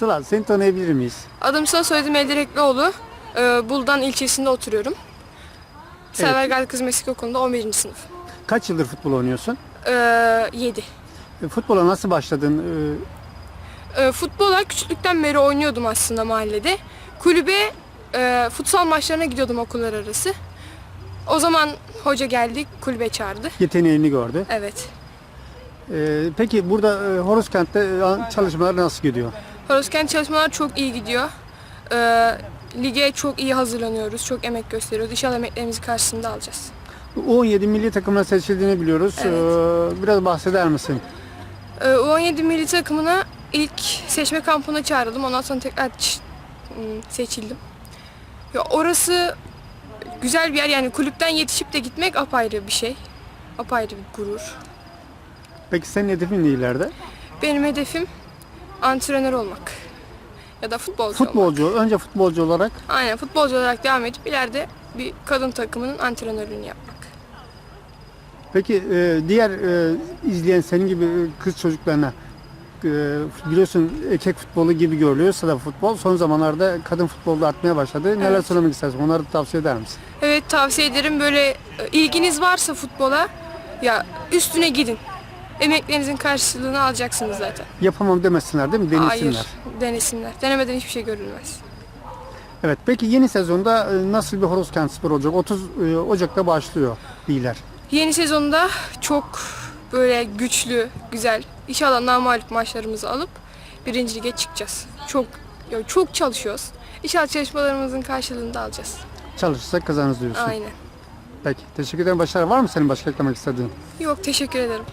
Sıla seni tanıyabilir miyiz? Adım Sıla soyadım Eldireklioğlu. Ee, Buldan ilçesinde oturuyorum. Severgal Kız Meslek Okulu'nda 11. sınıf. Kaç yıldır futbol oynuyorsun? Ee, 7. E, Futbola nasıl başladın? E, Ee, futbola küçüklükten beri oynuyordum aslında mahallede. Kulübe e, futsal maçlarına gidiyordum okullar arası. O zaman hoca geldi, kulübe çağırdı. Yeteneğini gördü. Evet. E, Peki burada e, Horozkent'te e, çalışmalar nasıl gidiyor? Horoskent çalışmalar çok iyi gidiyor. Ee, lige çok iyi hazırlanıyoruz, çok emek gösteriyoruz. İnşallah emeklerimizi karşısında alacağız. U17 milli takımına seçildiğini biliyoruz. Evet. E, Biraz bahseder misin? Ee, U17 milli takımına ilk seçme kampına çağrıldım. Ondan sonra tekrar ım, seçildim. Ya orası güzel bir yer. Yani kulüpten yetişip de gitmek apayrı bir şey. Apayrı bir gurur. Peki senin hedefin ne ileride? Benim hedefim antrenör olmak. Ya da futbolcu olmak. Futbolcu, önce futbolcu olarak Aynen futbolcu olarak devam edip ileride bir kadın takımının antrenörlüğünü yapmak. Peki e, diğer e, izleyen senin gibi e, kız çocuklarına e, biliyorsun erkek futbolu gibi görülüyorsa da futbol son zamanlarda kadın futbolda artmaya başladı. Neler Evet. söylemek istersin? Onları tavsiye eder misin? Evet tavsiye ederim böyle ilginiz varsa futbola ya üstüne gidin. Emeklerinizin karşılığını alacaksınız zaten. Yapamam demesinler değil mi? Denesinler. Hayır, denesinler. Denemeden hiçbir şey görülmez. Evet. Peki yeni sezonda e, nasıl bir Horozkent Spor olacak? 30 e, Ocak'ta başlıyor liler. Yeni sezonda çok böyle güçlü, güzel, inşallah namalip maçlarımızı alıp birinci lige çıkacağız. Çok ya çok çalışıyoruz. İnşallah çalışmalarımızın karşılığını da alacağız. Çalışırsak kazanırız diyorsun. Aynen. Peki. Teşekkür ederim. Başarılar var mı senin başka eklemek istediğin? Yok teşekkür ederim.